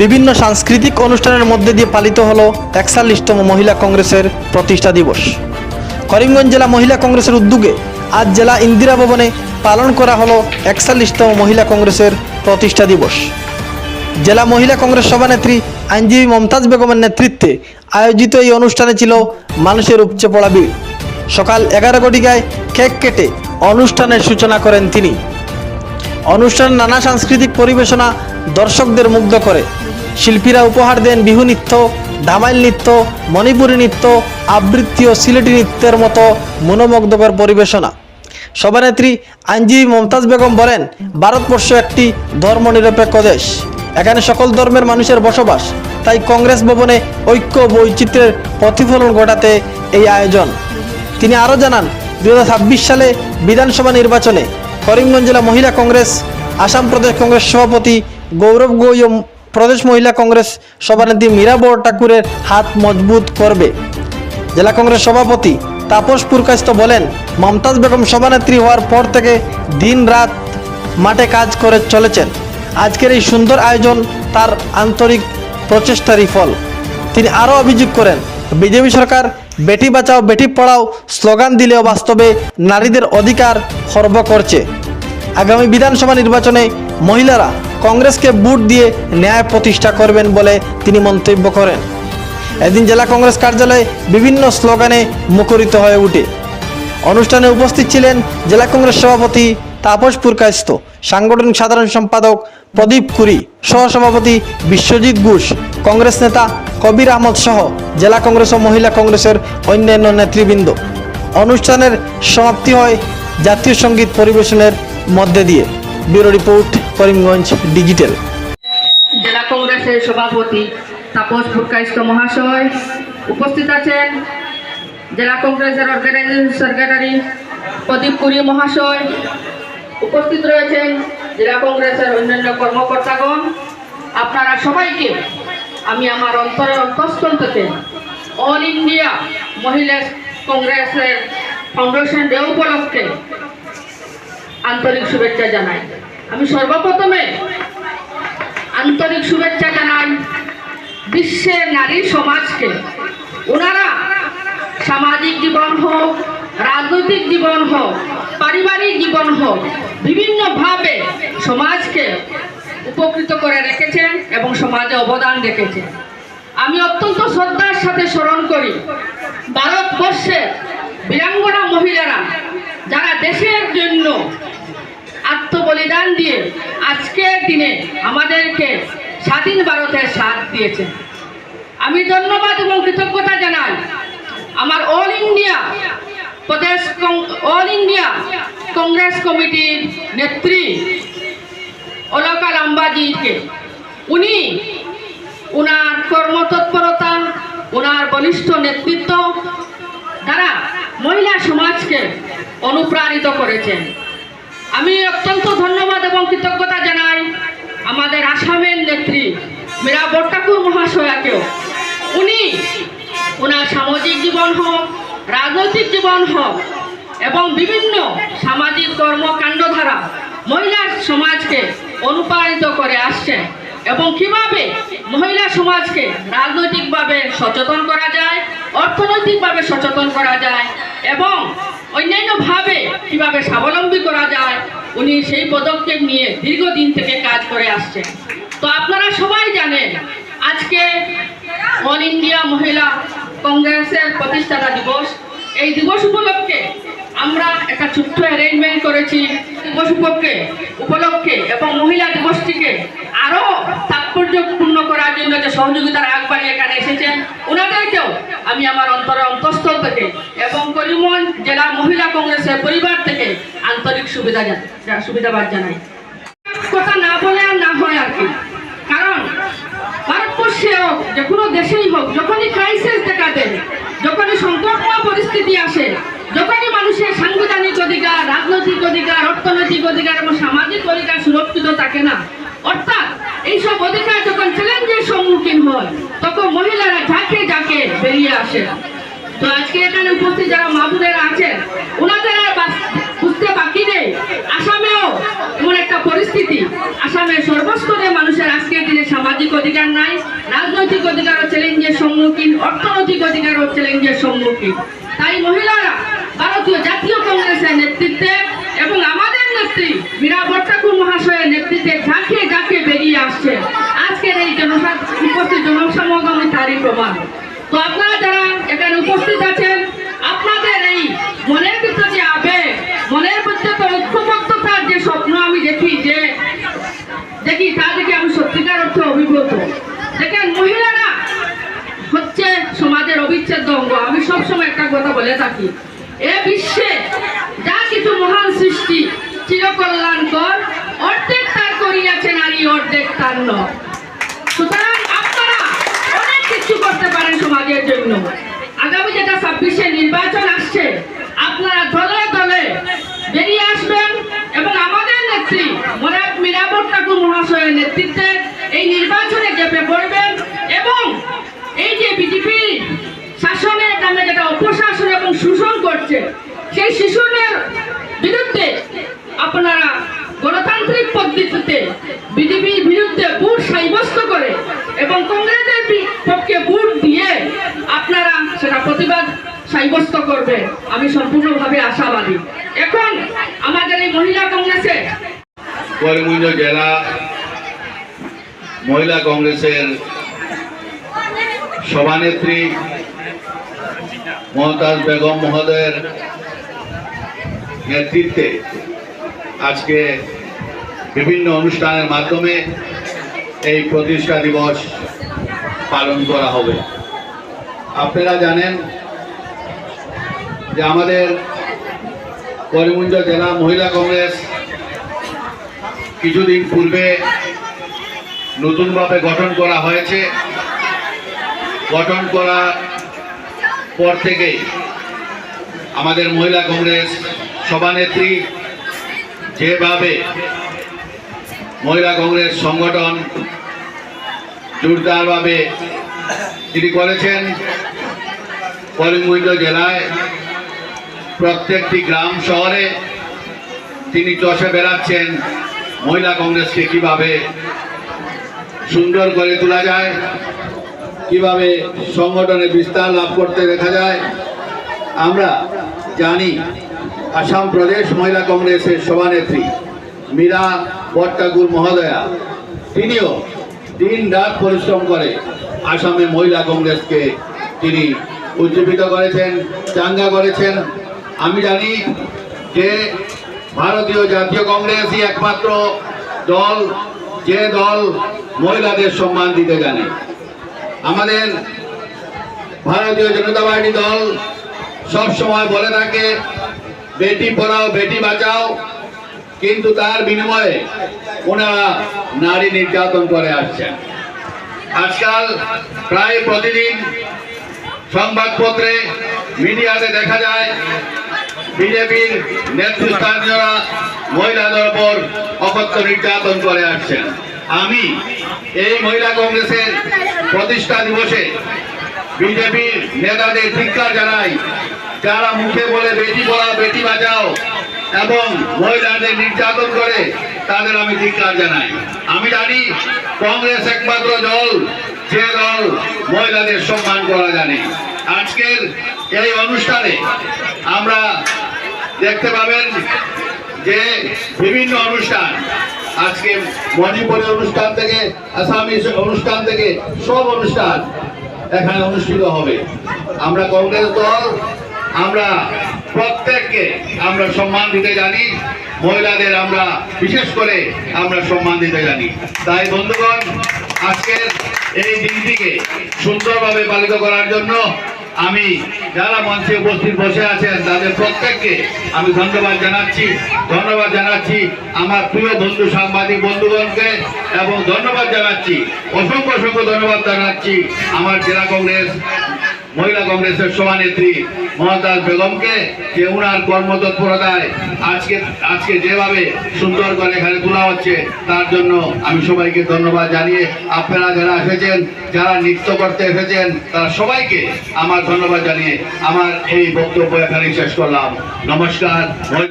বিভিন্ন সাংস্কৃতিক অনুষ্ঠানের মধ্যে দিয়ে পালিত হল একচল্লিশতম মহিলা কংগ্রেসের প্রতিষ্ঠা দিবস। করিমগঞ্জ জেলা মহিলা কংগ্রেসের উদ্যোগে আজ জেলা ইন্দিরা ভবনে পালন করা হলো একচল্লিশতম মহিলা কংগ্রেসের প্রতিষ্ঠা দিবস। জেলা মহিলা কংগ্রেস সভানেত্রী আইনজীবী মমতাজ বেগমের নেতৃত্বে আয়োজিত এই অনুষ্ঠানে ছিল মানুষের উপচে পড়া ভিড়। সকাল এগারো ঘটিকায় কেক কেটে অনুষ্ঠানের সূচনা করেন তিনি। অনুষ্ঠানে নানা সাংস্কৃতিক পরিবেশনা দর্শকদের মুগ্ধ করে। শিল্পীরা উপহার দেন বিহু নৃত্য, ধামাইল নৃত্য, মণিপুরী নৃত্য, আবৃত্তি ও সিলেটি নৃত্যের মতো মনোমুগ্ধকর পরিবেশনা। সভানেত্রী আইনজীবী মমতাজ বেগম বলেন, ভারতবর্ষ একটি ধর্মনিরপেক্ষ দেশ। এখানে সকল ধর্মের মানুষের বসবাস। তাই কংগ্রেস ভবনে ঐক্য বৈচিত্র্যের প্রতিফলন ঘটাতে এই আয়োজন। তিনি আরও জানান দু হাজার ছাব্বিশ সালে বিধানসভা নির্বাচনে করিমগঞ্জ জেলা মহিলা কংগ্রেস, আসাম প্রদেশ কংগ্রেস সভাপতি গৌরব গৈ প্রদেশ মহিলা কংগ্রেস সভানেত্রী মীরা বড় ঠাকুরের হাত মজবুত করবে। জেলা কংগ্রেস সভাপতি তাপস পুরকাস্ত বলেন, মমতাজ বেগম সভানেত্রী হওয়ার পর থেকে দিন রাত মাঠে কাজ করে চলেছেন। আজকের এই সুন্দর আয়োজন তার আন্তরিক প্রচেষ্টারই ফল। তিনি আরও অভিযোগ করেন, বিজেপি সরকার বেটি বাঁচাও বেটি পড়াও স্লোগান দিলেও বাস্তবে নারীদের অধিকার খর্ব করছে। আগামী বিধানসভা নির্বাচনে মহিলারা কংগ্রেসকে বুট দিয়ে ন্যায় প্রতিষ্ঠা করবেন বলে তিনি মন্তব্য করেন। এদিন জেলা কংগ্রেস কার্যালয়ে বিভিন্ন স্লোগানে মুখরিত হয়ে ওঠে অনুষ্ঠানে উপস্থিত ছিলেন জেলা কংগ্রেস সভাপতি তাপস পুরকাস্ত সাংগঠনিক সাধারণ সম্পাদক প্রদীপ কুরি, সহসভাপতি বিশ্বজিৎ ঘোষ, কংগ্রেস নেতা কবির আহমদ সহ জেলা কংগ্রেস ও মহিলা কংগ্রেসের অন্যান্য নেতৃবৃন্দ। অনুষ্ঠানের সমাপ্তি হয় জাতীয় সংগীত পরিবেশনের মধ্যে দিয়ে। Bureau report, Karimganj digital. জেলা কংগ্রেসের সভাপতি তাপস পুরকাইস্ত মহাশয় উপস্থিত আছেন। জেলা কংগ্রেসের অর্গানাইজেশন সেক্রেটারি প্রদীপ কুরি মহাশয় উপস্থিত রয়েছেন জেলা কংগ্রেসের অন্যান্য কর্মকর্তাগণ। আপনারা সবাইকে আমি আমার অন্তরের অন্তঃস্থল থেকে অল ইন্ডিয়া মহিলা কংগ্রেসের ফাউন্ডেশন ডে উপলক্ষে আন্তরিক শুভেচ্ছা জানাই। আমি সর্বপ্রথমে আন্তরিক শুভেচ্ছা জানাই বিশ্বের নারী সমাজকে। ওনারা সামাজিক জীবন হোক, রাজনৈতিক জীবন হোক পারিবারিক জীবন হোক, বিভিন্নভাবে সমাজকে উপকৃত করে রেখেছেন এবং সমাজে অবদান রেখেছেন। আমি অত্যন্ত শ্রদ্ধার সাথে স্মরণ করি ভারতবর্ষের বীরাঙ্গনা মহিলারা যারা দেশের জন্য আত্মবলিদান দিয়ে আজকের দিনে আমাদেরকে স্বাধীন ভারতের সাথ দিয়েছেন। আমি ধন্যবাদ এবং কৃতজ্ঞতা জানাই আমার অল ইন্ডিয়া প্রদেশ অল ইন্ডিয়া কংগ্রেস কমিটির নেত্রী অলকা লাম্বাজিকে উনি উনার কর্মতৎপরতা ওনার বলিষ্ঠ নেতৃত্ব দ্বারা মহিলা সমাজকে অনুপ্রাণিত করেছেন। আমি অত্যন্ত ধন্যবাদ এবং কৃতজ্ঞতা জানাই আমাদের আসামের নেত্রী মীরা বট্টাকুর মহাশয়াকেও। উনি ওনার সামাজিক জীবন হোক, রাজনৈতিক জীবন হোক এবং বিভিন্ন সামাজিক কর্মকাণ্ড দ্বারা মহিলা সমাজকে অনুপ্রাণিত করে আসছেন এবং কীভাবে মহিলা সমাজকে রাজনৈতিকভাবে সচেতন করা যায়, অর্থনৈতিকভাবে সচেতন করা যায় এবং অন্যান্যভাবে কীভাবে স্বাবলম্বী করা যায়, উনি সেই পদক্ষেপ নিয়ে দীর্ঘদিন থেকে কাজ করে আসছেন তো আপনারা সবাই জানেন, আজকে অল ইন্ডিয়া মহিলা কংগ্রেসের প্রতিষ্ঠাতা দিবস। এই দিবস উপলক্ষে আমরা একটা ছোট্ট অ্যারেঞ্জমেন্ট করেছি দিবস উপলক্ষে এবং মহিলা দিবসটিকে আরও তাৎপর্যপূর্ণ করার জন্য যে সহযোগিতার আগ বাড়িয়ে এখানে এসেছেন ওনাদেরকেও আমি আমার অন্তরের অন্তঃস্থল থেকে এবং করিমগঞ্জ জেলা মহিলা কংগ্রেসের পরিবার থেকে আন্তরিক সুবিধা সুবিধাবাদ জানাই। কথা না বলে আর না হয় আর কি। কারণ ভারতবর্ষে হোক, যে কোনো দেশেই হোক, যখনই ক্রাইসিস দেখা দেয়, যখনই সংকটময় পরিস্থিতি আসে, যখনই অধিকার, রাজনৈতিক অধিকার, অর্থনৈতিক অধিকার এবং সামাজিক অধিকার সুরক্ষিত থাকে না। অর্থাৎ এইসব অধিকার যখন চ্যালেঞ্জের সম্মুখীন হয়, তখন মহিলারা ঝাঁকে ঝাঁকে বেরিয়ে আসে। তো আজকে এখানে উপস্থিত যারা মাহুরেরা আছেন, ওনাদের আর বুঝতে বাকি নেই। আসামেও এমন একটা পরিস্থিতি। আসামের সর্বস্তরে মানুষের আজকের দিনে সামাজিক অধিকার নাই, রাজনৈতিক অধিকারও চ্যালেঞ্জের সম্মুখীন, অর্থনৈতিক অধিকারও চ্যালেঞ্জের সম্মুখীন। তাই মহিলারা কংগ্রেসের নেতৃত্বে এবং আমাদের নেত্রী মীরা ভট্টাকুর মহাশয়ের নেতৃত্বে ঝাঁকিয়ে ঝাঁকিয়ে বেরিয়ে আসছে। আজকের এই জনসা উপস্থিত জনসমাগমে তারই প্রমাণ। তো আপনারা যারা এখানে উপস্থিত আছেন, আপনাদের এই মনের ভিতরে যে আবেগ, মনের মধ্যে তো ঐক্যবদ্ধতার যে স্বপ্ন আমি দেখি যে দেখি তা দেখে আমি সত্যিকার অর্থে অভিভূত। দেখেন, মহিলারা হচ্ছে সমাজের অবিচ্ছেদ্য অঙ্গ। আমি সবসময় একটা কথা বলে থাকি। এ বিশ্বে কিছু মহান সৃষ্টি চিরকল্যাণকর অর্ধেক তার করিয়াছে নারী, অর্ধেক তার নয় সুতরাং আপনারা অনেক কিছু করতে পারেন সমাজের জন্য। আগামী যেটা ছাব্বিশে নির্বাচন আসছে আপনারা দলে দলে বেরিয়ে আসবেন এবং আমাদের নেত্রী মরাব মীরাবর ঠাকুর মহাশয়ের নেতৃত্বে এই নির্বাচনে চেপে পড়বেন এবং এই যে বিজেপি শাসনের নামে যেটা অপশাসন এবং শোষণ করছে সেই শোষণের বিরুদ্ধে আপনারা গণতান্ত্রিক পদ্ধতিতে বিজেপির বিরুদ্ধে ভোট সাব্যস্ত করে এবং কংগ্রেসের পক্ষে ভোট দিয়ে আপনারা সেটা প্রতিবাদ সাব্যস্ত করবে, আমি সম্পূর্ণভাবে আশাবাদী। এখন আমাদের এই মহিলা কংগ্রেসে করিমগঞ্জ জেলা, মহিলা কংগ্রেসের সভানেত্রী মমতাজ বেগম মহোদয়ের নেতৃত্বে আজকে বিভিন্ন অনুষ্ঠানের মাধ্যমে এই প্রতিষ্ঠা দিবস পালন করা হবে। আপনারা জানেন যে আমাদের করিমগঞ্জ জেলা মহিলা কংগ্রেস কিছুদিন পূর্বে নতুনভাবে গঠন করা হয়েছে। গঠন করা পর থেকেই আমাদের মহিলা কংগ্রেস সভানেত্রী যেভাবে মহিলা কংগ্রেস সংগঠন জোরদারভাবে তিনি করেছেন করিমগঞ্জ জেলায় প্রত্যেকটি গ্রাম শহরে তিনি চষে বেড়াচ্ছেন মহিলা কংগ্রেসকে কীভাবে সুন্দর করে তোলা যায়, কীভাবে সংগঠনে বিস্তার লাভ করতে দেখা যায়, আমরা জানি আসাম প্রদেশ মহিলা কংগ্রেসের সভানেত্রী মীরা ভট্টাকুর মহোদয়া, তিনিও দিন রাত পরিশ্রম করে আসামে মহিলা কংগ্রেসকে তিনি উজ্জীবিত করেছেন, চাঙ্গা করেছেন। আমি জানি যে ভারতীয় জাতীয় কংগ্রেসই একমাত্র দল, যে দল মহিলাদের সম্মান দিতে জানে। আমাদের ভারতীয় জনতা পার্টি দল সব সময় বলে থাকে, বেটি পড়াও, বেটি বাঁচাও কিন্তু তার বিনিময়ে ওনারা নারী নির্যাতন করে আসছেন। আজকাল প্রায় প্রতিদিন সংবাদপত্রে মিডিয়াতে দেখা যায়, বিজেপির নেতৃস্থানীয়রা মহিলাদের ওপর অকথ্য নির্যাতন করে আসছেন। আমি এই মহিলা কংগ্রেসের প্রতিষ্ঠা দিবসে বিজেপির নেতাদের ধিক্কার জানাই, যারা মুখে বলে বেটি বলা বেটি বাঁচাও এবং মহিলাদের নির্যাতন করে তাদের আমি ধিক্কার জানাই। আমি জানি কংগ্রেস একমাত্র দল, যে দল মহিলাদের সম্মান করা জানে। আজকের এই অনুষ্ঠানে আমরা দেখতে পাবেন যে বিভিন্ন অনুষ্ঠান, আজকে মণিপুরের অনুষ্ঠান থেকে আসামিস অনুষ্ঠান থেকে সব অনুষ্ঠান এখানে অনুষ্ঠিত হবে। আমরা কংগ্রেস দল, আমরা প্রত্যেককে আমরা সম্মান দিতে জানি। মহিলাদের আমরা, বিশেষ করে আমরা সম্মান দিতে জানি। তাই বন্ধুগণ, আজকের এই দিনটিকে সুন্দরভাবে পালিত করার জন্য আমি যারা মঞ্চে উপস্থিত বসে আছেন, তাদের প্রত্যেককে আমি ধন্যবাদ জানাচ্ছি। ধন্যবাদ জানাচ্ছি আমার প্রিয় বন্ধু সাংবাদিক বন্ধুগণকে এবং ধন্যবাদ জানাচ্ছি, অসংখ্য অসংখ্য ধন্যবাদ জানাচ্ছি আমার জেলা কংগ্রেস মহিলা কংগ্রেসের সভানেত্রী মমতাজ বেগমকে যে উনার কর্মতৎপরতায় আজকে আজকে যেভাবে সুন্দর করে এখানে তোলা হচ্ছে, তার জন্য আমি সবাইকে ধন্যবাদ জানিয়ে আপনারা যারা এসেছেন, যারা নৃত্য করতে এসেছেন, তারা সবাইকে আমার ধন্যবাদ জানিয়ে আমার এই বক্তব্য এখানেই শেষ করলাম। নমস্কার